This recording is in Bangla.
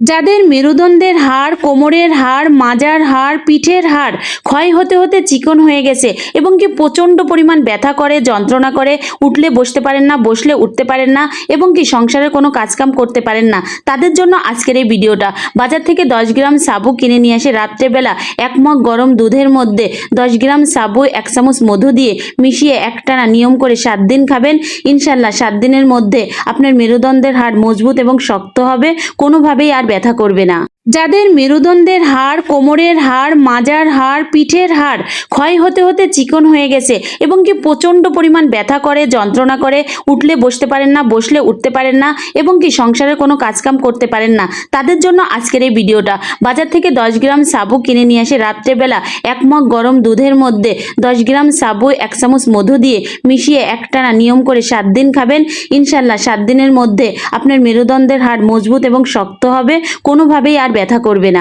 যাদের মেরুদণ্ডের হাড়, কোমরের হাড়, মাজার হাড়, পিঠের হাড় ক্ষয় হতে হতে চিকন হয়ে গেছে এবং কি প্রচণ্ড পরিমাণ ব্যথা করে, যন্ত্রণা করে, উঠলে বসতে পারেন না, বসলে উঠতে পারেন না এবং কি সংসারের কোনো কাজকাম করতে পারেন না। তাদের জন্য আজকের এই ভিডিওটা। বাজার থেকে দশ গ্রাম সাবু কিনে নিয়ে এসে রাত্রেবেলা এক মগ গরম দুধের মধ্যে। দশ গ্রাম সাবু, এক চামচ মধু দিয়ে মিশিয়ে একটানা নিয়ম করে সাত দিন খাবেন। ইনশাল্লাহ সাত দিনের মধ্যে আপনার মেরুদণ্ডের হাড় মজবুত এবং শক্ত হবে। কোনোভাবেই আর ব্যথা করবে না। যাদের মেরুদণ্ডের হাড়, কোমরের হাড়, মাজার হাড়, পিঠের হাড় ক্ষয় হতে হতে চিকন হয়ে গেছে এবং কি প্রচণ্ড পরিমাণ ব্যথা করে, যন্ত্রণা করে, উঠলে বসতে পারেন না, বসলে উঠতে পারেন না এবং কি সংসারের কোনো কাজকাম করতে পারেন না। তাদের জন্য আজকের এই ভিডিওটা। বাজার থেকে দশ গ্রাম সাবু কিনে নিয়ে এসে রাত্রেবেলা। এক মগ গরম দুধের মধ্যে দশ গ্রাম সাবু, এক চামচ মধু দিয়ে মিশিয়ে একটানা নিয়ম করে সাত দিন খাবেন। ইনশাল্লাহ সাত দিনের মধ্যে আপনার মেরুদণ্ডের হাড় মজবুত এবং শক্ত হবে। কোনোভাবেই আর ব্যথা করবে না।